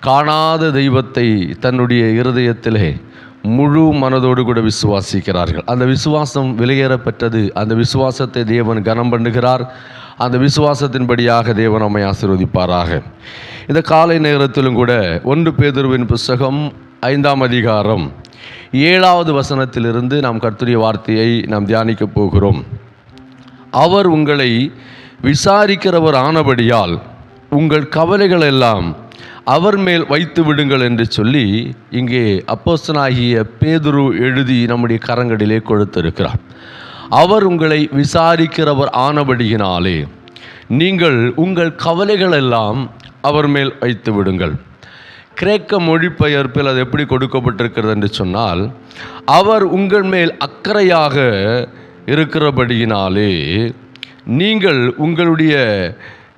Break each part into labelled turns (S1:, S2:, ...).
S1: காணாத தெய்வத்தை தன்னுடைய இருதயத்திலே முழு மனதோடு கூட விசுவாசிக்கிறார்கள். அந்த விசுவாசம் விலையேறப்பெற்றது அந்த விசுவாசத்தை தேவன் கனம் பண்ணுகிறார். அந்த விசுவாசத்தின்படியாக தேவன் நம்மை ஆசீர்வதிப்பாராக. இந்த காலை நேரத்திலும் கூட ஒன்று பேதுருவின் புஸ்தகம் ஐந்தாம் அதிகாரம் ஏழாவது வசனத்திலிருந்து நாம் கர்த்துரிய வார்த்தையை நாம் தியானிக்கப் போகிறோம். அவர் உங்களை விசாரிக்கிறவர் ஆனபடியால் உங்கள் கவலைகள் எல்லாம் அவர் மேல் வைத்து விடுங்கள் என்று சொல்லி இங்கே அப்போஸ்தனாகிய பேதுரு எழுதி நம்முடைய கரங்களிலே கொடுத்திருக்கிறார். அவர் உங்களை விசாரிக்கிறவர் ஆனபடியினாலே நீங்கள் உங்கள் கவலைகள் எல்லாம் அவர் மேல் வைத்து விடுங்கள். கிரேக்க மொழிபெயர்ப்பில் அது எப்படி கொடுக்கப்பட்டிருக்கிறது என்று சொன்னால் அவர் உங்கள் மேல் அக்கறையாக இருக்கிறபடியினாலே நீங்கள் உங்களுடைய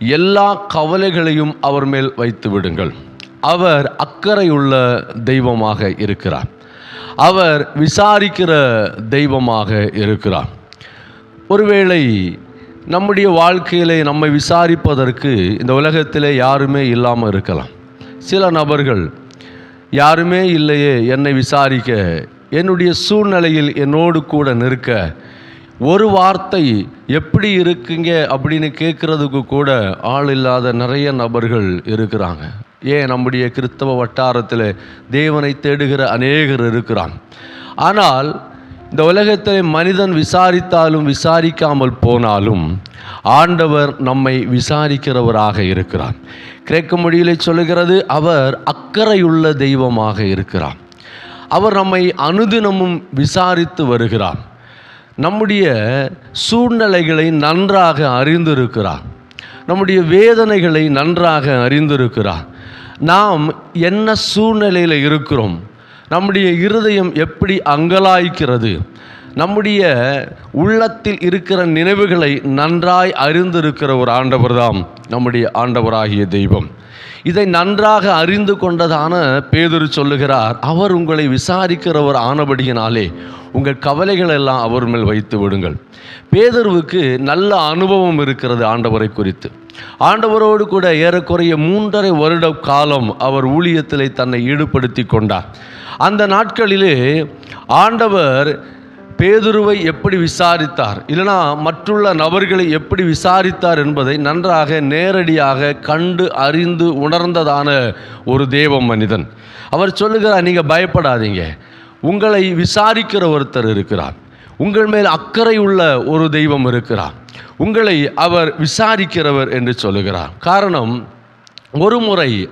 S1: எல்லா கவலைகளையும் அவர் மேல் வைத்து விடுங்கள். அவர் அக்கறையுள்ள தெய்வமாக இருக்கிறார். அவர் விசாரிக்கிற தெய்வமாக இருக்கிறார். ஒருவேளை நம்முடைய வாழ்க்கையிலே நம்மை விசாரிப்பதற்கு இந்த உலகத்திலே யாருமே இல்லாமல் இருக்கலாம். சில நபர்கள் யாருமே இல்லையே என்னை விசாரிக்க. என்னுடைய சூழ்நிலையில் என்னோடு கூட நிற்க. ஒரு வார்த்தை எப்படி இருக்குங்க அப்படின்னு கேட்குறதுக்கு கூட ஆள் இல்லாத நிறைய நபர்கள் இருக்கிறாங்க. ஏன்? நம்முடைய கிறிஸ்தவ வட்டாரத்தில் தேவனை தேடுகிற அநேகர் இருக்கிறான் ஆனால் இந்த உலகத்தில் மனிதன் விசாரித்தாலும் விசாரிக்காமல் போனாலும் ஆண்டவர் நம்மை விசாரிக்கிறவராக இருக்கிறார். கிரேக்க மொழியிலே சொல்லுகிறது அவர் அக்கறையுள்ள தெய்வமாக இருக்கிறார். அவர் நம்மை அனுதினமும் விசாரித்து வருகிறார். நம்முடைய சூழ்நிலைகளை நன்றாக அறிந்திருக்கிறார். நம்முடைய வேதனைகளை நன்றாக அறிந்திருக்கிறார். நாம் என்ன சூழ்நிலையில் இருக்கிறோம்? நம்முடைய இருதயம் எப்படி அங்கலாய்க்கிறது? நம்முடைய உள்ளத்தில் இருக்கிற நினைவுகளை நன்றாய் அறிந்திருக்கிற ஒரு ஆண்டவர்தாம் நம்முடைய ஆண்டவராகிய தெய்வம். இதை நன்றாக அறிந்து கொண்டதான பேதுரு சொல்லுகிறார் அவர் உங்களை விசாரிக்கிறவர் ஆனபடியினாலே உங்கள் கவலைகள் எல்லாம் அவர் மேல் வைத்து விடுங்கள். பேதுருவுக்கு நல்ல அனுபவம் இருக்கிறது ஆண்டவரை குறித்து. ஆண்டவரோடு கூட ஏறக்குறைய மூன்றரை வருட காலம் அவர் ஊழியத்திலே தன்னை ஈடுபடுத்தி கொண்டார். அந்த நாட்களிலே ஆண்டவர் பேதுருவை எப்படி விசாரித்தார்? இல்லைனா மற்றுள்ள நபர்களை எப்படி விசாரித்தார் என்பதை நன்றாக நேரடியாக கண்டு அறிந்து உணர்ந்ததான ஒரு தேவ மனிதன். அவர் சொல்லுகிறார் நீங்கள் பயப்படாதீங்க. உங்களை விசாரிக்கிற ஒருத்தர் இருக்கிறார். உங்கள் மேல் அக்கறை உள்ள ஒரு தெய்வம் இருக்கிறார். உங்களை அவர் விசாரிக்கிறவர் என்று சொல்லுகிறார். காரணம் ஒரு முறை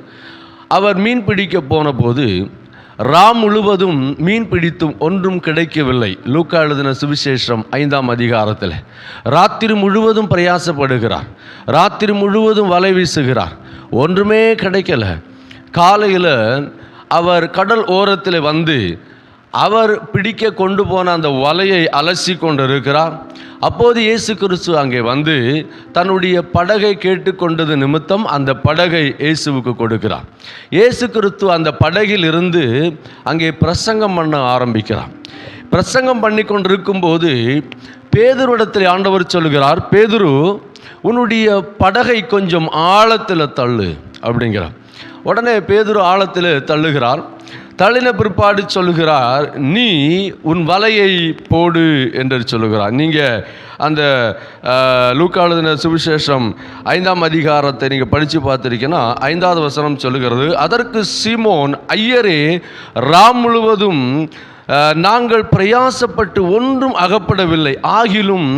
S1: அவர் மீன் பிடிக்க போன போது ராம் முழுவதும் மீன் பிடித்தும் ஒன்றும் கிடைக்கவில்லை. லூக்கா எழுதின சுவிசேஷம் ஐந்தாம் அதிகாரத்தில். ராத்திரி முழுவதும் பிரயாசப்படுகிறார். ராத்திரி முழுவதும் வலை வீசுகிறார். ஒன்றுமே கிடைக்கல. காலையில் அவர் கடல் ஓரத்தில் வந்து அவர் பிடிக்க கொண்டு போன அந்த வலையை அலசி கொண்டிருக்கிறார். அப்போது இயேசு கிறிஸ்து அங்கே வந்து தன்னுடைய படகை கேட்டுக்கொண்டது நிமித்தம் அந்த படகை இயேசுவுக்கு கொடுக்கிறார். இயேசு கிறிஸ்து அந்த படகில் இருந்து அங்கே பிரசங்கம் பண்ண ஆரம்பிக்கிறார். பிரசங்கம் பண்ணி கொண்டிருக்கும்போது பேதுருவிடத்தில் ஆண்டவர் சொல்கிறார் பேதுரு உன்னுடைய படகை கொஞ்சம் ஆழத்தில் தள்ளு அப்படிங்கிறார். உடனே பேதுரு ஆழத்தில் தள்ளுகிறார். தள்ளின பிற்பாடு சொல்லுகிறார் நீ உன் வலையை போடு என்று சொல்லுகிறார். நீங்கள் அந்த லூக்காளுதின சுவிசேஷம் ஐந்தாம் அதிகாரத்தை நீங்கள் படித்து பார்த்துருக்கீங்கன்னா ஐந்தாவது வசனம் சொல்லுகிறது அதற்கு சீமோன் ஐயரே ராம் முழுவதும் நாங்கள் பிரயாசப்பட்டு ஒன்றும் அகப்படவில்லை. ஆகிலும்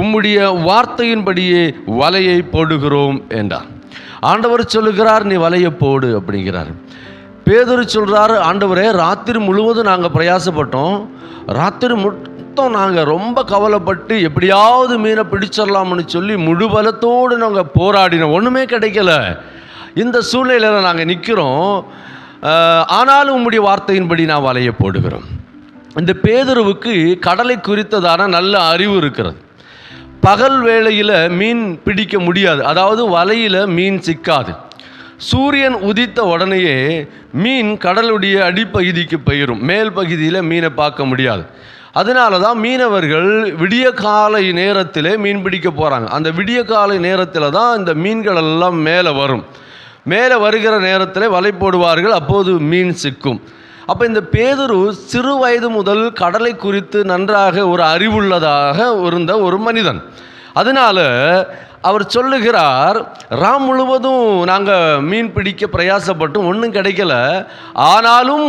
S1: உம்முடைய வார்த்தையின்படியே வலையை போடுகிறோம் என்றார். ஆண்டவர் சொல்லுகிறார் நீ வலையை போடு அப்படிங்கிறார். பேதுரு சொல்கிறாரு ஆண்டவரே ராத்திரி முழுவதும் நாங்கள் பிரயாசப்பட்டோம். ராத்திரி மொத்தம் நாங்கள் ரொம்ப கவலைப்பட்டு எப்படியாவது மீனை பிடிச்சிடலாம்னு சொல்லி முழு பலத்தோடு நாங்கள் போராடினோம். ஒன்றுமே கிடைக்கல. இந்த சூழ்நிலையில் நாங்கள் நிற்கிறோம் ஆனாலும் உம்முடைய வார்த்தையின்படி நான் வலையை போடுகிறோம். இந்த பேதுருவுக்கு கடலை குறித்ததான நல்ல அறிவு இருக்கிறது. பகல் வேளையில் மீன் பிடிக்க முடியாது. அதாவது வலையில் மீன் சிக்காது. சூரியன் உதித்த உடனேயே மீன் கடலுடைய அடிப்பகுதிக்கு பயிரும். மேல் பகுதியில் மீனை பார்க்க முடியாது. அதனால தான் மீனவர்கள் விடிய காலை நேரத்திலே மீன் பிடிக்க போகிறாங்க அந்த விடிய காலை நேரத்தில் தான் இந்த மீன்கள் எல்லாம் மேலே வரும். மேலே வருகிற நேரத்தில் வலை போடுவார்கள் அப்போது மீன் சிக்கும். அப்போ இந்த பேதுரு சிறு வயது முதல் கடலை குறித்து நன்றாக ஒரு அறிவுள்ளதாக இருந்த ஒரு மனிதன். அதனால் அவர் சொல்லுகிறார் ராம் முழுவதும் நாங்கள் மீன் பிடிக்க பிரயாசப்பட்டும் ஒன்றும் கிடைக்கல. ஆனாலும்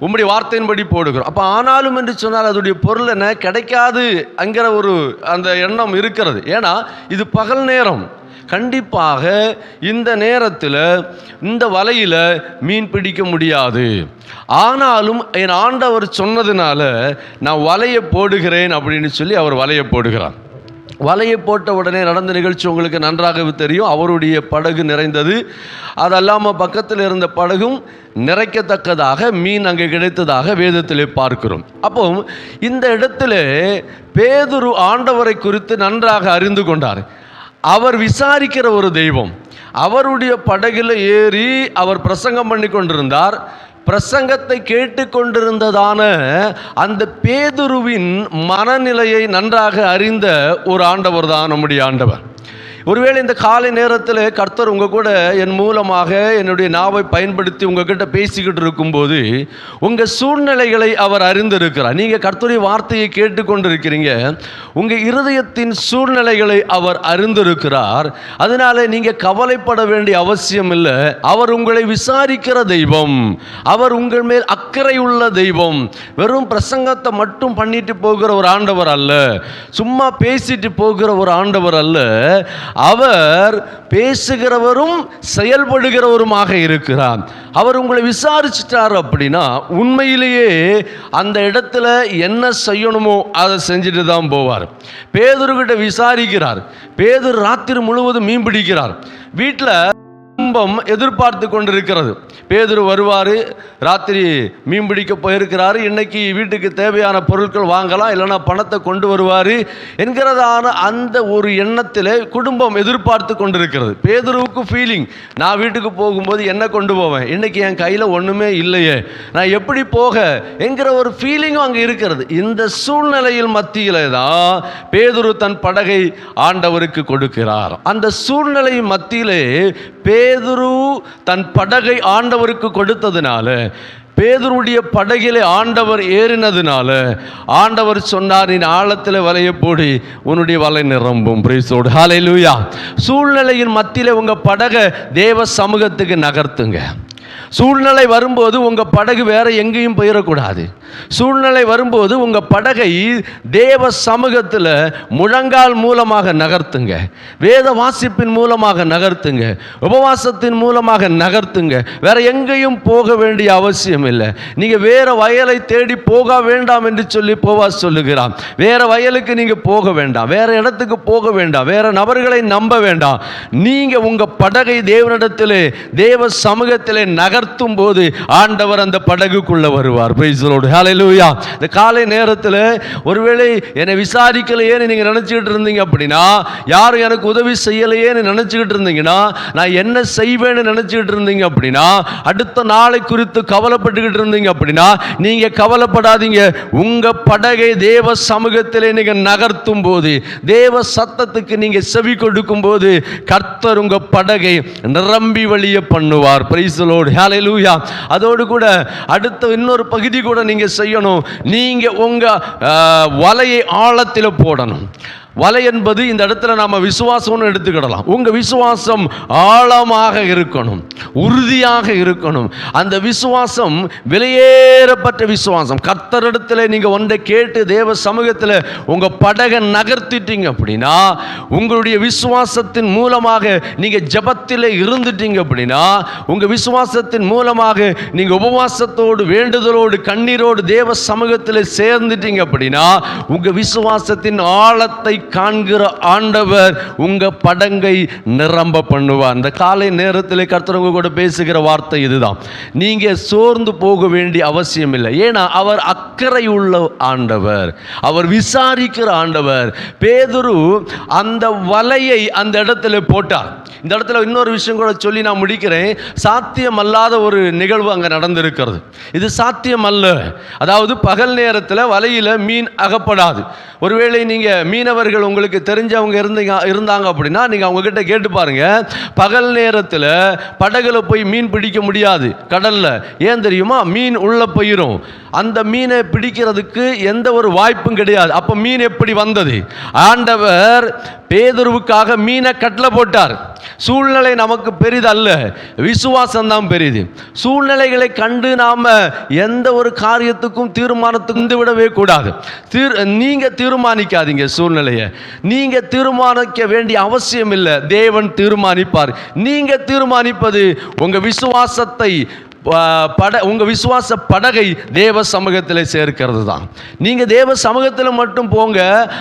S1: உம்முடைய வார்த்தையின்படி போடுகிறோம். அப்போ ஆனாலும் என்று சொன்னால் அதோடைய பொருள் என்ன? கிடைக்காது அங்கிற ஒரு அந்த எண்ணம் இருக்கிறது. ஏன்னா இது பகல் நேரம். கண்டிப்பாக இந்த நேரத்தில் இந்த வலையில் மீன் பிடிக்க முடியாது. ஆனாலும் என் ஆண்டவர் சொன்னதுனால நான் வலையை போடுகிறேன் அப்படின்னு சொல்லி அவர் வலையை போடுகிறார். வலையை போட்ட உடனே நடந்த நிகழ்ச்சி உங்களுக்கு நன்றாகவே தெரியும். அவருடைய படகு நிறைந்தது. அது அல்லாமல் பக்கத்தில் இருந்த படகும் நிறைக்கத்தக்கதாக மீன் அங்கே கிடைத்ததாக வேதத்திலே பார்க்கிறோம். அப்போ இந்த இடத்துல பேதுரு ஆண்டவரை குறித்து நன்றாக அறிந்து கொண்டார். அவர் விசாரிக்கிற ஒரு தெய்வம். அவருடைய படகில் ஏறி அவர் பிரசங்கம் பண்ணி கொண்டிருந்தார் பிரசங்கத்தை கேட்டுக்கொண்டிருந்ததான அந்த பேதுருவின் மனநிலையை நன்றாக அறிந்த ஒரு ஆண்டவர் தான் நம்முடைய ஆண்டவர். ஒருவேளை இந்த காலை நேரத்தில் கர்த்தர் உங்கள் கூட என் மூலமாக என்னுடைய நாவை பயன்படுத்தி உங்ககிட்ட பேசிக்கிட்டு இருக்கும்போது உங்கள் சூழ்நிலைகளை அவர் அறிந்திருக்கிறார். நீங்கள் கர்த்தருடைய வார்த்தையை கேட்டுக்கொண்டிருக்கிறீங்க. உங்கள் இருதயத்தின் சூழ்நிலைகளை அவர் அறிந்திருக்கிறார். அதனால நீங்கள் கவலைப்பட வேண்டிய அவசியம் இல்லை. அவர் உங்களை விசாரிக்கிற தெய்வம். அவர் உங்கள் மேல் அக்கறை உள்ள தெய்வம். வெறும் பிரசங்கத்தை மட்டும் பண்ணிட்டு போகிற ஒரு ஆண்டவர் அல்ல. சும்மா பேசிட்டு போகிற ஒரு ஆண்டவர் அல்ல. அவர் பேசுகிறவரும் செயல்படுகிறவருமாக இருக்கிறார். அவர் உங்களை விசாரிச்சிட்டார் அப்படின்னா உண்மையிலேயே அந்த இடத்துல என்ன செய்யணுமோ அதை செஞ்சுட்டு தான் போவார். பேதுருக்கிட்ட விசாரிக்கிறார். பேதுரு ராத்திரி முழுவதும் மீன் பிடிக்கிறார். வீட்டில் குடும்பம் எதிர்பார்த்து கொண்டிருக்கிறது. பேதுரு வருவார் ராத்திரி மீன் பிடிக்க போயிருக்கிறாரு இன்னைக்கு வீட்டுக்கு தேவையான பொருட்கள் வாங்கலாம் இல்லைன்னா பணத்தை கொண்டு வருவார் என்கிறதான அந்த ஒரு எண்ணத்தில் குடும்பம் எதிர்பார்த்து கொண்டிருக்கிறது. பேதுருவுக்கு ஃபீலிங் நான் வீட்டுக்கு போகும்போது என்ன கொண்டு போவேன்? இன்னைக்கு என் கையில் ஒன்றுமே இல்லையே. நான் எப்படி போக? என்கிற ஒரு ஃபீலிங்கும் அங்கே இருக்கிறது. இந்த சூழ்நிலையில் மத்தியில் தான் பேதுரு தன் படகை ஆண்டவருக்கு கொடுக்கிறார் அந்த சூழ்நிலை மத்தியிலே பேதுரு தன் படகை ஆண்டவருக்கு கொடுத்ததுனால பேதுருடைய படகிலே ஆண்டவர் ஏறினதுனால ஆண்டவர் சொன்னார் நீ ஆழத்தில் வலைய போடி உன்னுடைய வலை நிரம்பும். பிரீசோடு ஹாலை லூயா சூழ்நிலையின் மத்தியில் உங்கள் படகை தேவ சமூகத்துக்கு நகர்த்துங்க. சூழ்நிலை வரும்போது உங்கள் படகு வேற எங்கேயும் போயிடக்கூடாது சூழ்நிலை வரும்போது உங்கள் படகை தேவ சமூகத்தில் முழங்கால் மூலமாக நகர்த்துங்க. வேத வாசிப்பின் மூலமாக நகர்த்துங்க. உபவாசத்தின் மூலமாக நகர்த்துங்க. வேற எங்கேயும் போக வேண்டிய அவசியம் இல்லை. நீங்கள் வேற வயலை தேடி போக வேண்டாம் என்று சொல்லி போவா சொல்லுகிறான். வேற வயலுக்கு நீங்கள் போக வேண்டாம். வேற இடத்துக்கு போக வேண்டாம். வேற நபர்களை நம்ப வேண்டாம். நீங்கள் உங்கள் படகை தேவனிடத்திலே தேவ சமூகத்திலே நகர்த்தும் போது ஆண்டவர் அந்த படகுக்குள்ள வருவார். பிரைசலோடு இந்த காலை நேரத்தில் ஒருவேளை என்னை விசாரிக்கலையேன்னு நீங்கள் நினச்சிக்கிட்டு இருந்தீங்க அப்படின்னா யாரும் எனக்கு உதவி செய்யலையேன்னு நினச்சிக்கிட்டு இருந்தீங்கன்னா நான் என்ன செய்வேன்னு நினச்சிக்கிட்டு இருந்தீங்க அப்படின்னா அடுத்த நாளை குறித்து கவலைப்பட்டுக்கிட்டு இருந்தீங்க அப்படின்னா நீங்கள் கவலைப்படாதீங்க. உங்கள் படகை தேவ சமூகத்தில் நீங்கள் நகர்த்தும் போது தேவ சத்தத்துக்கு நீங்கள் செவி கொடுக்கும் போது கர்த்தர் உங்கள் படகை நிரம்பி வழிய பண்ணுவார். பிரைசலோடு லூயா அதோடு கூட அடுத்த இன்னொரு பகுதி கூட நீங்கள் செய்யணும். நீங்கள் உங்கள் வலையை ஆழத்தில் போடணும். வலை என்பது இந்த இடத்துல நாம் விசுவாசம்னு எடுத்துக்கிடலாம். உங்கள் விசுவாசம் ஆழமாக இருக்கணும் உறுதியாக இருக்கணும். அந்த விசுவாசம் விலையேறப்பட்ட விசுவாசம். கர்த்தரிடத்தில் நீங்கள் ஒன்றை கேட்டு தேவ சமூகத்தில் உங்கள் படகை நகர்த்திட்டீங்க அப்படின்னா உங்களுடைய விசுவாசத்தின் மூலமாக நீங்கள் ஜபத்தில் இருந்துட்டீங்க அப்படின்னா உங்கள் விசுவாசத்தின் மூலமாக நீங்கள் உபவாசத்தோடு வேண்டுதலோடு கண்ணீரோடு தேவ சமூகத்தில் சேர்ந்துட்டீங்க அப்படின்னா உங்கள் விசுவாசத்தின் ஆழத்தை காண்கிற ஆண்டவர் உங்க படங்கை நிரம்ப பண்ணுவார். அந்த காலை நேரத்தில் கர்த்தரவங்க கூட பேசுகிற வார்த்தை இதுதான். நீங்க சோர்ந்து போக வேண்டிய அவசியம் இல்லை. ஏன்னா அவர் அக்கறை உள்ள ஆண்டவர். அவர் விசாரிக்கிற ஆண்டவர். பேதுரு அந்த வலையை அந்த இடத்துல போட்டார். இந்த இடத்துல இன்னொரு விஷயம் கூட சொல்லி நான் முடிக்கிறேன். சாத்தியமல்லாத ஒரு நிகழ்வு அங்கே நடந்திருக்கிறது. இது சாத்தியம் அல்ல அதாவது பகல் நேரத்தில் வலையில் மீன் அகப்படாது. ஒருவேளை நீங்கள் மீனவர்கள் உங்களுக்கு தெரிஞ்சவங்க இருந்தீங்க இருந்தாங்க அப்படின்னா நீங்கள் அவங்கக்கிட்ட கேட்டு பாருங்கள் பகல் நேரத்தில் படகுல போய் மீன் பிடிக்க முடியாது. கடலில். ஏன் தெரியுமா? மீன் உள்ளே போயிடும் அந்த மீனை பிடிக்கிறதுக்கு எந்த ஒரு வாய்ப்பும் கிடையாது. அப்போ மீன் எப்படி வந்தது? ஆண்டவர் பேதுருவுக்காக மீனை கட்டில் போட்டார். சூழ்நிலை நமக்கு பெரிதல்ல. விசுவாசம் தான் பெரிது. சூழ்நிலைகளை கண்டு நாம் எந்த ஒரு காரியத்துக்கும் தீர்மானத்துக்கு வந்து விடவே கூடாது. தீர் நீங்கள் தீர்மானிக்காதீங்க சூழ்நிலையை. நீங்கள் தீர்மானிக்க வேண்டிய அவசியம் இல்லை தேவன் தீர்மானிப்பார். நீங்கள் தீர்மானிப்பது உங்கள் விசுவாசத்தை பட உங்கள் விசுவாச படகை தேவ சமூகத்தில் சேர்க்கிறது தான் நீங்கள் தேவ சமூகத்தில் மட்டும் போங்க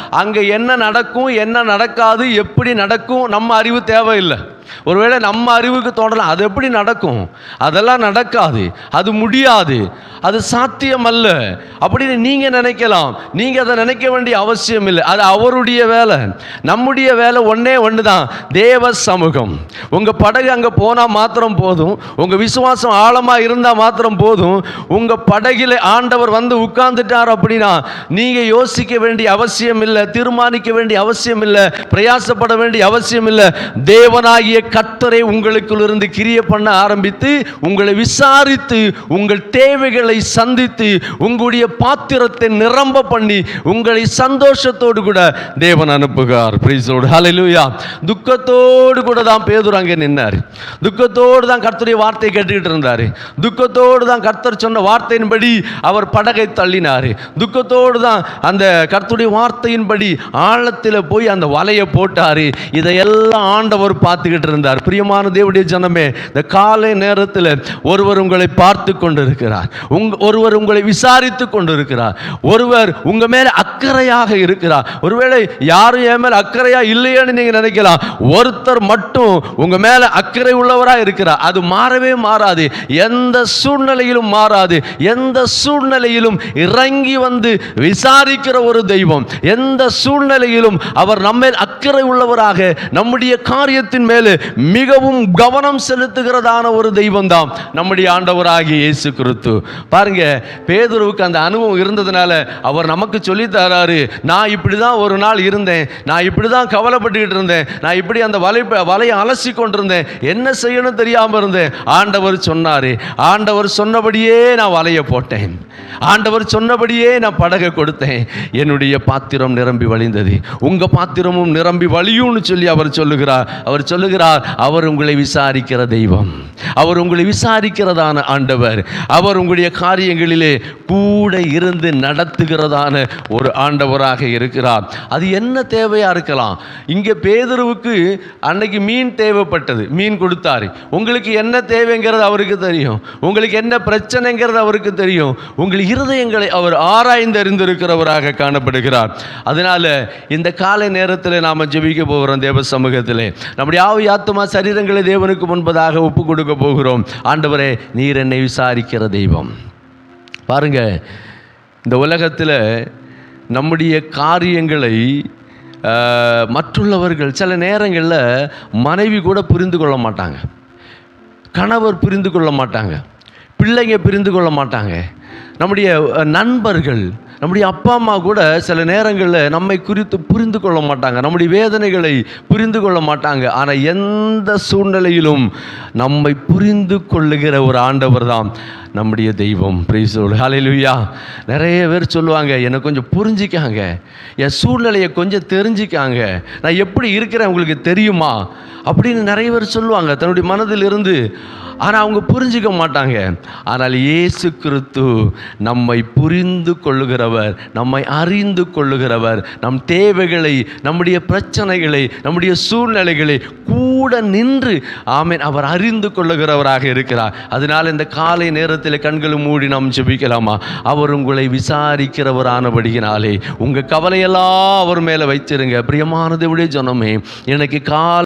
S1: அங்கே என்ன நடக்கும் என்ன நடக்காது எப்படி நடக்கும் நம்ம அறிவு தேவையில்லை. ஒருவேளை நம்ம அறிவுக்கு தோன்றலாம். அது எப்படி நடக்கும்? அதெல்லாம் நடக்காது. அது முடியாது. அது சாத்தியம் அல்ல அப்படின்னு நீங்கள் நினைக்கலாம். நீங்கள் அதை நினைக்க வேண்டிய அவசியம் இல்லை. அது அவருடைய வேலை. நம்முடைய வேலை ஒன்றே ஒன்று தான் தேவ சமூகம். உங்கள் படகு அங்கே போனால் மாத்திரம் போதும். உங்கள் விசுவாசம் ஆழமாக இருந்தால் மாத்திரம் போதும். உங்கள் படகில் ஆண்டவர் வந்து உட்கார்ந்துட்டார் அப்படின்னா நீங்கள் யோசிக்க வேண்டிய அவசியம் இல்லை. தீர்மானிக்க வேண்டிய அவசியம் இல்லை. பிரயாசப்பட வேண்டிய அவசியம் இல்லை. தேவனாகிய கர்த்தரை உங்களுக்குள்ளிருந்து கிரிய பண்ண ஆரம்பித்து உங்களை விசாரித்து உங்கள் தேவைகளை சந்தித்து உங்களுடைய பாத்திரத்தை நிரம்ப பண்ணி உங்களை சந்தோஷத்தோடு கூட தேவன் அனுப்புகிறார். பிரீசோடு ஹalleluya துக்கத்தோடு கூட தான் பேதுரு அங்கே நின்னார். துக்கத்தோடு தான் கர்த்தருடைய வார்த்தை கேட்டுக்கிட்டு இருந்தார். துக்கத்தோடு தான் கர்த்தர் சொன்ன வார்த்தையின்படி அவர் படகை தள்ளினார். துக்கத்தோடு தான் அந்த கர்த்தருடைய வார்த்தையின்படி ஆழத்தில் போய் அந்த வலையை போட்டார். இதையெல்லாம் ஆண்டவர் பார்த்துக்கிட்டு இருந்தார் பிரியமான தேவடைய ஜனமே இந்த காலை நேரத்தில் ஒருவர் உங்களை பார்த்து கொண்டிருக்கிறார். உங் ஒருவர் உங்களை விசாரித்து கொண்டிருக்கிறார். ஒருவர் உங்க மேல அக்கறையாக இருக்கிறார். ஒருவேளை யாரும் என் மேலே அக்கறையாக இல்லையேன்னு நீங்கள் நினைக்கலாம். ஒருத்தர் மட்டும் உங்க மேல அக்கறை உள்ளவராக இருக்கிறார். அது மாறவே மாறாது. எந்த சூழ்நிலையிலும் மாறாது. எந்த சூழ்நிலையிலும் இறங்கி வந்து விசாரிக்கிற ஒரு தெய்வம். எந்த சூழ்நிலையிலும் அவர் நம்ம அக்கறை உள்ளவராக நம்முடைய காரியத்தின் மேலே மிகவும் கவனம் செலுத்துகிறதான ஒரு தெய்வம் தான் நம்முடைய ஆண்டவராகிய இயேசு கிறிஸ்து. பாருங்க பேதுருவுக்கு அந்த அனுபவம் இருந்ததுனால அவர் நமக்கு சொல்லி தராரு நான் இப்படி தான் ஒரு நாள் இருந்தேன் நான் இப்படி தான் கவலைப்பட்டுக்கிட்டு இருந்தேன் நான் இப்படி அந்த வலை வலையை அலசி கொண்டிருந்தேன் என்ன செய்யணும் தெரியாமல் இருந்தேன். ஆண்டவர் சொன்னார் ஆண்டவர் சொன்னபடியே நான் வலையை போட்டேன் ஆண்டவர் சொன்னபடியே நான் படகை கொடுத்தேன் என்னுடைய பாத்திரம் நிரம்பி வழிந்தது உங்க பாத்திரமும் நிரம்பி வழியும்னு சொல்லி அவர் சொல்லுகிறார் அவர் சொல்லுகிறார் அவர் உங்களை விசாரிக்கிற தெய்வம். அவர் உங்களை விசாரிக்கிறதான ஆண்டவர். அவர் உங்களுடைய காரியங்களிலே கூட இருந்து நடத்துகிறதான ஒரு ஆண்டவராக இருக்கிறார். அது என்ன தேவையா இருக்கலாம்? இங்கே பேதுருவுக்கு அன்னைக்கு மீன் தேவைப்பட்டது. மீன் கொடுத்தாரு. உங்களுக்கு என்ன தேவைங்கிறது அவருக்கு தெரியும். உங்களுக்கு என்ன பிரச்சனைங்கிறது அவருக்கு தெரியும். உங்கள் இருதயங்களை அவர் ஆராய்ந்து அறிந்திருக்கிறவராக காணப்படுகிறார். அதனால இந்த காலை நேரத்தில் நாம் ஜெபிக்க போகிறோம் தேவ சமூகத்திலே. நம்முடைய ஆவியா ஆத்மா சரீரங்களை தேவனுக்கு முன்பதாக ஒப்பு கொடுக்க போகிறோம். ஆண்டவரே நீர் என்னை விசாரிக்கிற தெய்வம். பாருங்க இந்த உலகத்தில் நம்முடைய காரியங்களை மற்றுள்ளவர்கள் சில நேரங்களில் மனைவி கூட புரிந்து கொள்ள மாட்டாங்க. கணவர் புரிந்து கொள்ள மாட்டாங்க. பிள்ளைங்க புரிந்து கொள்ள மாட்டாங்க. நம்முடைய நண்பர்கள் நம்முடைய அப்பா அம்மா கூட சில நேரங்களில் நம்மை குறித்து புரிந்து கொள்ள மாட்டாங்க. நம்முடைய வேதனைகளை புரிந்து கொள்ள மாட்டாங்க. ஆனால் எந்த சூழ்நிலையிலும் நம்மை புரிந்து கொள்ளுகிற ஒரு ஆண்டவர் தான் நம்முடைய தெய்வம். பிரைசோடு ஹalleluya நிறைய பேர் சொல்லுவாங்க என்னை கொஞ்சம் புரிஞ்சிக்காங்க. என் சூழ்நிலையை கொஞ்சம் தெரிஞ்சிக்காங்க. நான் எப்படி இருக்கிறேன்? உங்களுக்கு தெரியுமா? அப்படின்னு நிறைய பேர் சொல்லுவாங்க. தன்னுடைய மனதில் இருந்து ஆனால் அவங்க புரிஞ்சிக்க மாட்டாங்க. ஆனால் இயேசு கிறிஸ்து நம்மை புரிந்து கொள்ளுகிறவர் நம்மை அறிந்து கொள்ளுகிறவர் நம் தேவைகளை நம்முடைய பிரச்சனைகளை நம்முடைய சூழ்நிலைகளை கூட நின்று ஆமென் அவர் அறிந்து கொள்ளுகிறவராக இருக்கிறார். அதனால் இந்த காலை நேரத்தில் கண்களை மூடி நாம் ஜெபிக்கலாமா? அவர் உங்களை விசாரிக்கிறவரானபடியினாலே உங்கள் கவலையெல்லாம் அவர் மேலே வைத்திருங்க. பிரியமானது விட ஜனமே எனக்கு கால